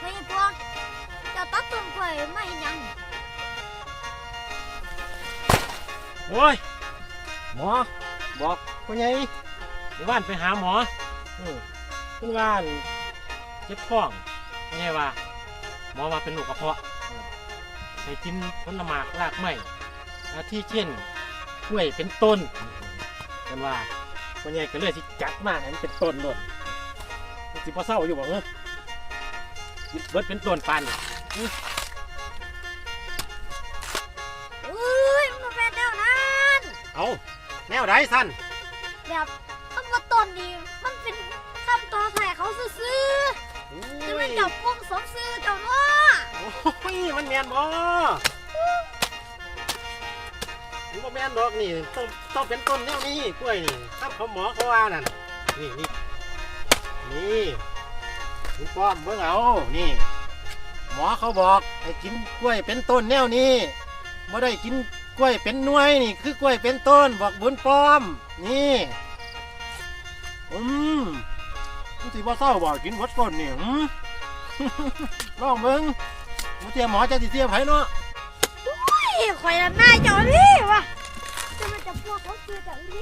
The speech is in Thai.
ไปพวกเจ้าตัดต้นกล้วยไม่เห็นหยังโอ้ยหมอบอกพ่อใหญ่ในบ้านไปหาหมอเออเพิ่นว่าอั่นเจ็บท้องพ่อใหญ่ว่า หมอว่าเป็นโรคกระเพาะเออให้กินผลไม้รากไม้อาทิเช่นกล้วยเป็นต้นกันว่าพ่อใหญ่ก็เลยสิจัดมาให้มันเป็นต้นโลดมันสิบ่เศร้าอยู่บ่เออกิน เบิดเป็นต้นปานนี่อุ้ยมันเป็นแนวนั้นเอาแนวใดสั้นแบบคำว่าต้นนี่มันเป็นคำต่อแทนเขาซื่อๆจะเป็นเจ้าพวงสมซื่อเจ้าเนาะโอ้ยมันแมนบ่มันบ่แมนดอกนี่ต้องต้องเป็นต้นแนวนี้กล้วยนี่ครับเขาหมอเขาว่านั่นนี่นี่นี่ คุณป้อมเบิ่งเอานี่ หมอเขาบอกให้กินกล้วยเป็นต้นแนวนี้บ่ได้กินกล้วยเป็นหน่วยนี่ คือกล้วยเป็นต้นบอกบุญป้อม นี่ อืมมันสิบ่เศร้าบ่กินหมดต้นนี่หืม ลองเบิ่งบ่เตียหมอจะสิเตียไผเนาะเฮ้ยข่อยละนาจ้านี่วะจะมาจับพวกเขาซื่อเจ้าอีหลี